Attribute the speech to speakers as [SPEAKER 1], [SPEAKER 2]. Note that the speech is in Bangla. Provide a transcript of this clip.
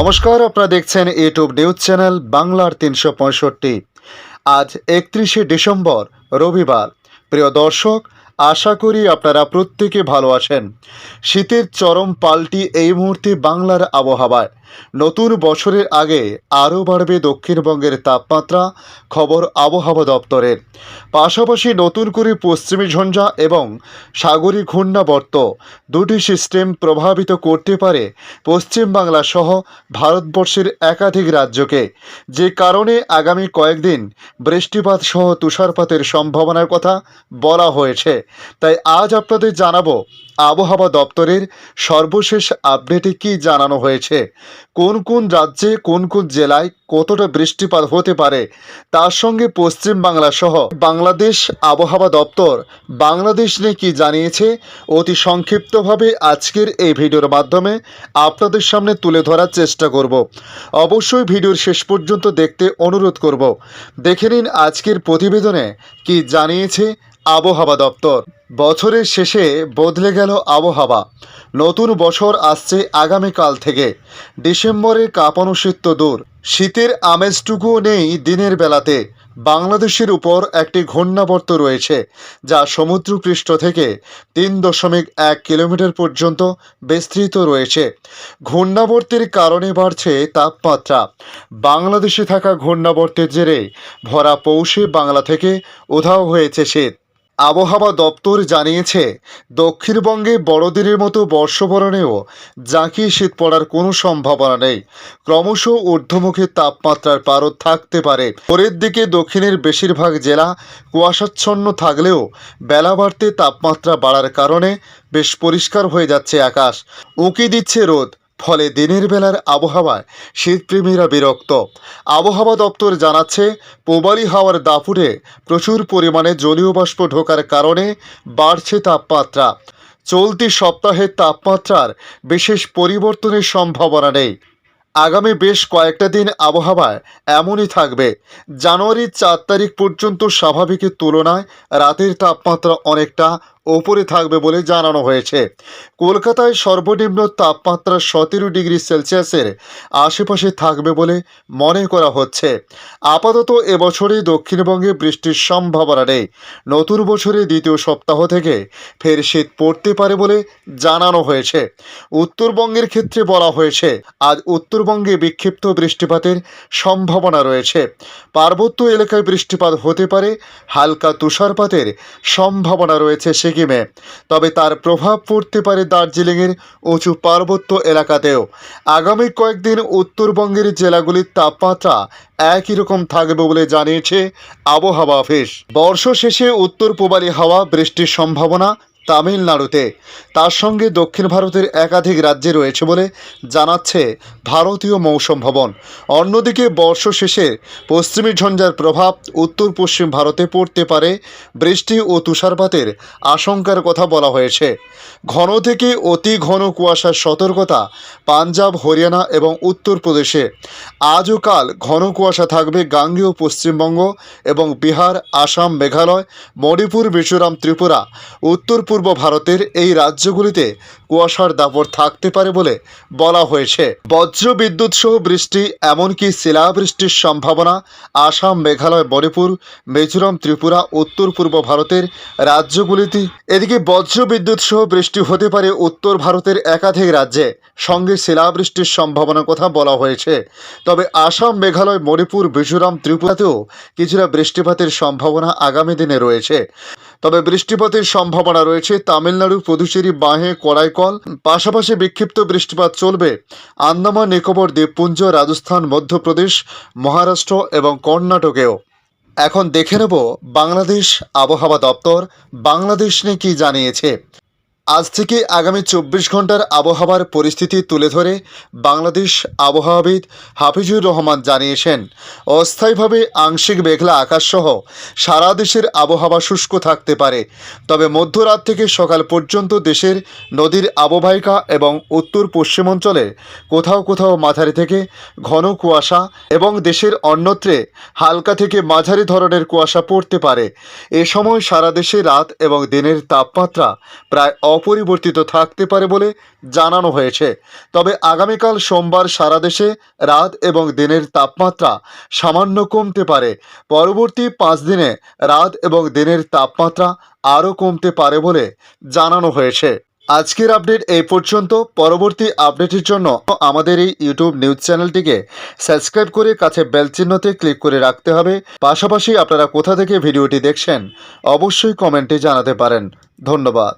[SPEAKER 1] নমস্কার, আপনারা দেখছেন ইউটিউব নিউজ চ্যানেল বাংলার তিনশো পঁয়ষট্টি। আজ একত্রিশে ডিসেম্বর, রবিবার। প্রিয় দর্শক, আশা করি আপনারা প্রত্যেকে ভালো আছেন। শীতের চরম পাল্টি এই মুহূর্তে বাংলার আবহাওয়ায়। নতুন বছরের আগে আরও বাড়বে দক্ষিণবঙ্গের তাপমাত্রা, খবর আবহাওয়া দপ্তরের। পাশাপাশি নতুন করে পশ্চিমী ঝঞ্ঝা এবং সাগরী ঘূর্ণাবর্ত দুটি সিস্টেম প্রভাবিত করতে পারে পশ্চিমবাংলা সহ ভারতবর্ষের একাধিক রাজ্যকে। যে কারণে আগামী কয়েকদিন বৃষ্টিপাত সহ তুষারপাতের সম্ভাবনার কথা বলা হয়েছে। তাই আজ আপনাদের জানাব আবহাওয়া দপ্তরের সর্বশেষ আপডেটে কি জানানো হয়েছে? কোন কোন রাজ্যে, কোন কোন জেলায় কতটা বৃষ্টিপাত হতে পারে? তার সঙ্গে পশ্চিম বাংলা সহ বাংলাদেশ আবহাওয়া দপ্তর বাংলাদেশ নিয়ে কি জানিয়েছে? অতি সংক্ষিপ্তভাবে আজকের এই ভিডিওর মাধ্যমে আপনাদের সামনে তুলে ধরার চেষ্টা করব। অবশ্যই ভিডিওর শেষ পর্যন্ত দেখতে অনুরোধ করব। দেখে নিন আজকের প্রতিবেদনে কি জানিয়েছে আবহাওয়া দপ্তর। বছরের শেষে বদলে গেল আবহাওয়া। নতুন বছর আসছে আগামীকাল থেকে। ডিসেম্বরের কাঁপানো শীত দূর। শীতের আমেজটুকুও নেই দিনের বেলাতে। বাংলাদেশের উপর একটি ঘূর্ণাবর্ত রয়েছে, যা সমুদ্রপৃষ্ঠ থেকে তিন দশমিক এক কিলোমিটার পর্যন্ত বিস্তৃত রয়েছে। ঘূর্ণাবর্তের কারণে বাড়ছে তাপমাত্রা। বাংলাদেশে থাকা ঘূর্ণাবর্তের জেরে ভরা পৌষে বাংলা থেকে উধাও হয়েছে শীত। আবহাওয়া দপ্তর জানিয়েছে, দক্ষিণবঙ্গে বড়দিনের মতো বর্ষবরণেও জাঁকিয়ে শীত পড়ার কোনো সম্ভাবনা নেই। ক্রমশ ঊর্ধ্বমুখী তাপমাত্রার পারদ থাকতে পারে। পরের দিকে দক্ষিণের বেশিরভাগ জেলা কুয়াশাচ্ছন্ন থাকলেও বেলা বাড়তে তাপমাত্রা বাড়ার কারণে বেশ পরিষ্কার হয়ে যাচ্ছে আকাশ। উঁকি দিচ্ছে রোদ। ফলে দিনের বেলার আবহাওয়ায় শীতপ্রেমীরা বিরক্ত। আবহাওয়া দপ্তর জানাচ্ছে পোবালি হাওয়ার দাপুরে প্রচুর পরিমাণে জলীয় বাষ্প ঢোকার কারণে বাড়ছে তাপমাত্রা। চলতি সপ্তাহের তাপমাত্রার বিশেষ পরিবর্তনের সম্ভাবনা নেই। আগামী বেশ কয়েকটা দিন আবহাওয়ায় এমনই থাকবে। জানুয়ারির চার তারিখ পর্যন্ত স্বাভাবিকের তুলনায় রাতের তাপমাত্রা অনেকটা ওপরে থাকবে বলে জানানো হয়েছে। কলকাতায় সর্বনিম্ন তাপমাত্রা সতেরো ডিগ্রি সেলসিয়াসের আশেপাশে থাকবে বলে মনে করা হচ্ছে। আপাতত এবছরে দক্ষিণবঙ্গে বৃষ্টির সম্ভাবনা নেই। নতুন বছরে দ্বিতীয় সপ্তাহ থেকে ফের শীত পড়তে পারে বলে জানানো হয়েছে। উত্তরবঙ্গের ক্ষেত্রে বলা হয়েছে, আজ উত্তরবঙ্গে বিক্ষিপ্ত বৃষ্টিপাতের সম্ভাবনা রয়েছে। পার্বত্য এলাকায় বৃষ্টিপাত হতে পারে, হালকা তুষারপাতের সম্ভাবনা রয়েছে সিকিমে তবে তার প্রভাব পড়তে পারে দার্জিলিংয়ের উঁচু পার্বত্য এলাকাতেও। আগামী কয়েকদিন উত্তরবঙ্গের জেলাগুলির তাপমাত্রা একই রকম থাকবে বলে জানিয়েছে আবহাওয়া অফিস। বর্ষ শেষে উত্তর পূবালী হাওয়া, বৃষ্টির সম্ভাবনা তামিলনাড়ুতে। তার সঙ্গে দক্ষিণ ভারতের একাধিক রাজ্যে রয়েছে বলে জানাচ্ছে ভারতীয় মৌসুম ভবন। অন্যদিকে বর্ষ শেষে পশ্চিমী ঝঞ্ঝার প্রভাব উত্তর পশ্চিম ভারতে পড়তে পারে। বৃষ্টি ও তুষারপাতের আশঙ্কার কথা বলা হয়েছে। ঘন থেকে অতি ঘন কুয়াশার সতর্কতা পাঞ্জাব, হরিয়ানা এবং উত্তরপ্রদেশে। আজ ও কাল ঘন কুয়াশা থাকবে গাঙ্গেয় পশ্চিমবঙ্গ এবং বিহার, আসাম, মেঘালয়, মণিপুর, মিজোরাম, ত্রিপুরা উত্তর পূর্ব ভারতের এই রাজ্যগুলিতে কুয়াশার দাপট থাকতে পারে বলে বলা হয়েছে। বজ্র বিদ্যুৎ সহ বৃষ্টি, এমনকি শিলাবৃষ্টির সম্ভাবনা আসাম, মেঘালয়, মণিপুর, মিজোরাম, ত্রিপুরা, উত্তর পূর্ব ভারতের রাজ্যগুলিতে। এদিকে বজ্র বিদ্যুৎ সহ বৃষ্টি হতে পারে উত্তর ভারতের একাধিক রাজ্যে। সঙ্গে শিলাবৃষ্টির সম্ভাবনার কথা বলা হয়েছে। তবে আসাম, মেঘালয়, মণিপুর, মিজোরাম, ত্রিপুরাতেও কিছুটা বৃষ্টিপাতের সম্ভাবনা আগামী দিনে রয়েছে। তবে বৃষ্টিপাতের সম্ভাবনা রয়েছে। তামিলনাড়ু, পুদুচেরি, বাঁহে, কড়াইকল, পাশাপাশি বিক্ষিপ্ত বৃষ্টিপাত চলবে। আন্দামান, নিকোবর, দ্বীপপুঞ্জ, রাজস্থান, মধ্যপ্রদেশ, মহারাষ্ট্র এবং কর্ণাটকেও। এখন দেখে নেব বাংলাদেশ আবহাওয়া দপ্তর বাংলাদেশ নিয়ে কী জানিয়েছে। আজ থেকে আগামী চব্বিশ ঘণ্টার আবহাওয়ার পরিস্থিতি তুলে ধরে বাংলাদেশ আবহাওয়াবিদ হাফিজুর রহমান জানিয়েছেন, অস্থায়ীভাবে আংশিক মেঘলা আকাশসহ সারা দেশের আবহাওয়া শুষ্ক থাকতে পারে। তবে মধ্যরাত থেকে সকাল পর্যন্ত দেশের নদীর আববাহিকা এবং উত্তর পশ্চিমাঞ্চলে কোথাও কোথাও মাঝারি থেকে ঘন কুয়াশা এবং দেশের অন্যত্রে হালকা থেকে মাঝারি ধরনের কুয়াশা পড়তে পারে। এ সময় সারা দেশে রাত এবং দিনের তাপমাত্রা প্রায় অপরিবর্তিত থাকতে পারে বলে জানানো হয়েছে। তবে আগামীকাল সোমবার সারা দেশে রাত এবং দিনের তাপমাত্রা সামান্য কমতে পারে। পরবর্তী পাঁচ দিনে রাত এবং দিনের তাপমাত্রা আরও কমতে পারে বলে জানানো হয়েছে। আজকের আপডেট এই পর্যন্ত। পরবর্তী আপডেটের জন্য আমাদের এই ইউটিউব নিউজ চ্যানেলটিকে সাবস্ক্রাইব করে কাছে বেল চিহ্নতে ক্লিক করে রাখতে হবে। পাশাপাশি আপনারা কোথা থেকে ভিডিওটি দেখছেন অবশ্যই কমেন্টে জানাতে পারেন। ধন্যবাদ।